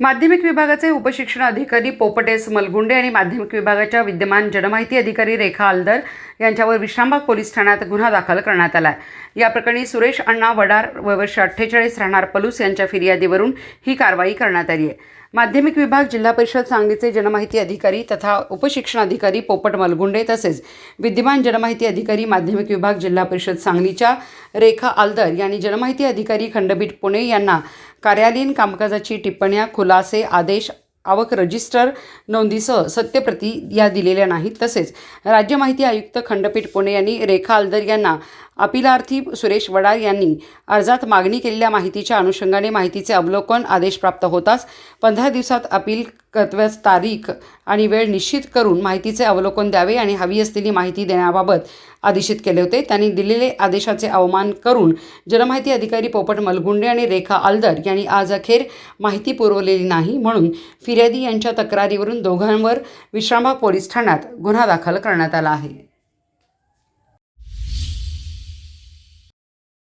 माध्यमिक विभागाचे उपशिक्षण अधिकारी पोपटेस मलगुंडे आणि माध्यमिक विभागाच्या विद्यमान जनमाहिती अधिकारी रेखा अलदर यांच्यावर विश्रामबाग पोलीस ठाण्यात गुन्हा दाखल करण्यात आला आहे या प्रकरणी सुरेश अण्णा वडार व वर्ष अठ्ठेचाळीस राहणार पलूस यांच्या फिर्यादीवरून ही कारवाई करण्यात आली आहे. माध्यमिक विभाग जिल्हा परिषद सांगलीचे जनमाहिती अधिकारी तथा उपशिक्षण अधिकारी पोपट मलगुंडे तसेच विद्यमान जनमाहिती अधिकारी माध्यमिक विभाग जिल्हा परिषद सांगलीच्या रेखा आलदर यांनी जनमाहिती अधिकारी खंडपीठ पुणे यांना कार्यालयीन कामकाजाची टिप्पण्या खुलासे आदेश आवक रजिस्टर नोंदीसह सत्यप्रती या दिलेल्या नाहीत. तसेच राज्य माहिती आयुक्त खंडपीठ पुणे यांनी रेखा आलदर यांना अपिलार्थी सुरेश वडार यांनी अर्जात मागणी केलेल्या माहितीच्या अनुषंगाने माहितीचे अवलोकन आदेश प्राप्त होताच पंधरा दिवसात अपील कर्तव्यास तारीख आणि वेळ निश्चित करून माहितीचे अवलोकन द्यावे आणि हवी असलेली माहिती देण्याबाबत आदेशित केले होते. त्यांनी दिलेले आदेशाचे अवमान करून जनमाहिती अधिकारी पोपट मलगुंडे आणि रेखा आलदर यांनी आज अखेर माहिती पुरवलेली नाही म्हणून फिर्यादी यांच्या तक्रारीवरून दोघांवर विश्रामबाग पोलीस ठाण्यात गुन्हा दाखल करण्यात आला आहे.